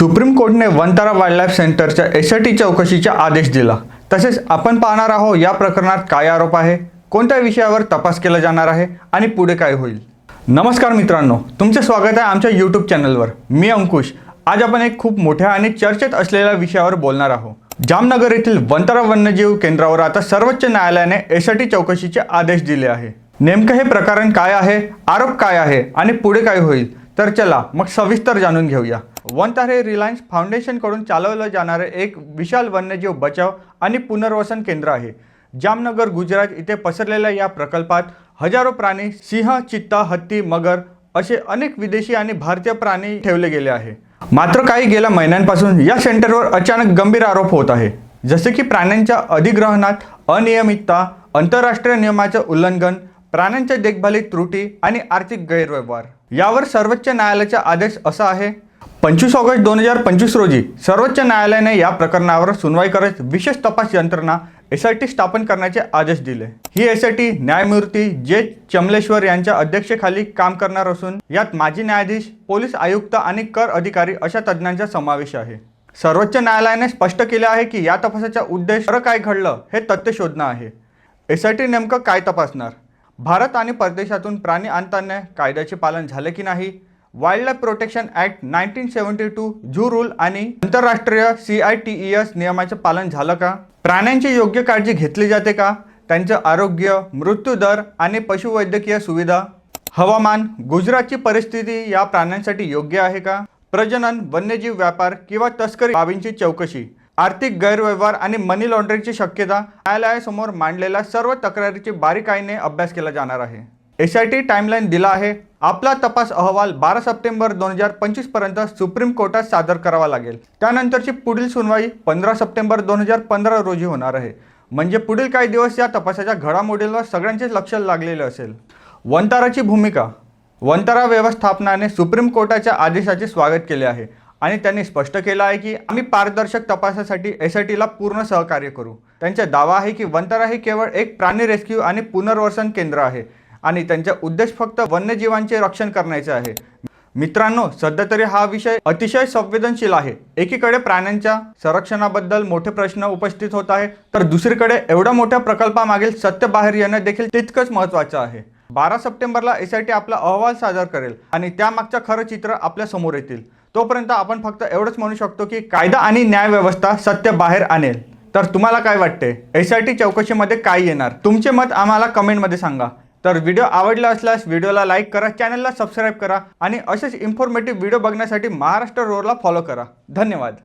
Supreme कोर्टने Vantara wildlife सेंटरच्या S T चौकशीचा आदेश दिला. तसेच आपण पाहणार आहोत या प्रकरणात काय आरोप आहे कोणत्या विषयावर तपास केला जाणार आहे आणि पुढे काय होईल. नमस्कार मित्रांनो तुमचे स्वागत आहे आमच्या यूट्यूब चॅनलवर. मी अंकुश. आज आपण एक खूप मोठ्या आणि चर्चेत असलेल्या विषयावर बोलणार आहोत. जामनगर येथील वनतारा वन्यजीव केंद्रावर आता सर्वोच्च न्यायालयाने एस टी चौकशीचे आदेश दिले आहे. नेमकं हे प्रकरण काय आहे आरोप काय आहे आणि पुढे काय होईल तर चला मग सविस्तर जाणून घेऊया. वनतारे रिलायन्स फाउंडेशनकडून चालवलं जाणारे एक विशाल वन्यजीव बचाव आणि पुनर्वसन केंद्र आहे. जामनगर गुजरात इथे पसरलेल्या या प्रकल्पात हजारो प्राणी सिंह चित्ता हत्ती मगर असे अनेक विदेशी आणि भारतीय प्राणी ठेवले गेले आहे. मात्र काही गेल्या महिन्यांपासून या सेंटरवर अचानक गंभीर आरोप होत आहे. जसे की प्राण्यांच्या अधिग्रहणात अनियमितता आंतरराष्ट्रीय नियमाचं उल्लंघन प्राण्यांच्या देखभालीत त्रुटी आणि आर्थिक गैरव्यवहार. यावर सर्वोच्च न्यायालयाचा आदेश असा आहे पंचवीस ऑगस्ट दोन हजार पंचवीस रोजी सर्वोच्च न्यायालयाने या प्रकरणावर सुनवाई करत विशेष तपास यंत्रणा एस आय टी स्थापन करण्याचे आदेश दिले. ही एस आय टी न्यायमूर्ती जे चमलेश्वर यांच्या अध्यक्षतेखाली काम करणार असून यात माजी न्यायाधीश पोलीस आयुक्त आणि कर अधिकारी अशा तज्ज्ञांचा समावेश आहे. सर्वोच्च न्यायालयाने स्पष्ट केले आहे की या तपासाचा उद्देश खरं काय घडलं हे तथ्य शोधणं आहे. एस आय टी नेमकं काय तपासणार? भारत आणि परदेशातून प्राणी आणताना कायद्याचे पालन झाले की नाही? Wildlife protection act nineteen seventy two zoo rule आणि आंतरराष्ट्रीय C I T E S नियमाचे पालन झालं का? प्राण्यांची योग्य काळजी घेतली जाते का? त्यांचं आरोग्य मृत्यूदर आणि पशुवैद्यकीय सुविधा? हवामान गुजरातची परिस्थिती या प्राण्यांसाठी योग्य आहे का? प्रजनन वन्यजीव व्यापार किंवा तस्करी बाबींची चौकशी? आर्थिक गैरव्यवहार आणि मनी लॉन्ड्रिंगची शक्यता? न्यायालयासमोर मांडलेल्या सर्व तक्रारीची बारीकाईने अभ्यास केला जाणार आहे. एस आय टी टाईमलाईन दिला आहे. आपला तपास अहवाल बारा सप्टेंबर दोन हजार पंचवीसपर्यंत सुप्रीम कोर्टात सादर करावा लागेल. त्यानंतरची पुढील सुनवाई पंधरा सप्टेंबर दोन हजार पंधरा रोजी होणार आहे. म्हणजे पुढील काही दिवस या तपासाच्या घडामोडींवर सगळ्यांचेच लक्ष लागलेले असेल. वंताराची भूमिका. वंतारा व्यवस्थापनाने सुप्रीम कोर्टाच्या आदेशाचे स्वागत केले आहे आणि त्यांनी स्पष्ट केलं आहे की आम्ही पारदर्शक तपासासाठी एस आय टीला पूर्ण सहकार्य करू. त्यांचा दावा आहे की वंतारा हे केवळ एक प्राणी रेस्क्यू आणि पुनर्वसन केंद्र आहे. आणि त्यांचा उद्देश फक्त वन्यजीवांचे रक्षण करण्याचे आहे. मित्रांनो सध्या तरी हा विषय अतिशय संवेदनशील आहे. एकीकडे प्राण्यांच्या संरक्षणाबद्दल मोठे प्रश्न उपस्थित होत आहे तर दुसरीकडे एवढ्या मोठ्या प्रकल्पामागील सत्य बाहेर येणं देखील तितकंच महत्त्वाचं आहे. बारा सप्टेंबरला एस आय टी आपला अहवाल सादर करेल आणि त्यामागचं खरं चित्र आपल्यासमोर येतील. तोपर्यंत आपण फक्त एवढंच म्हणू शकतो की कायदा आणि न्याय व्यवस्था सत्य बाहेर आणेल. तर तुम्हाला काय वाटते? एस आय टी चौकशीमध्ये काय येणार? तुमचे मत आम्हाला कमेंटमध्ये सांगा. तर व्हिडिओ आवडला असल्यास व्हिडिओला लाईक करा चॅनलला सबस्क्राईब करा आणि असेच इन्फॉर्मेटिव्ह व्हिडिओ बघण्यासाठी महाराष्ट्र रोडला फॉलो करा. धन्यवाद.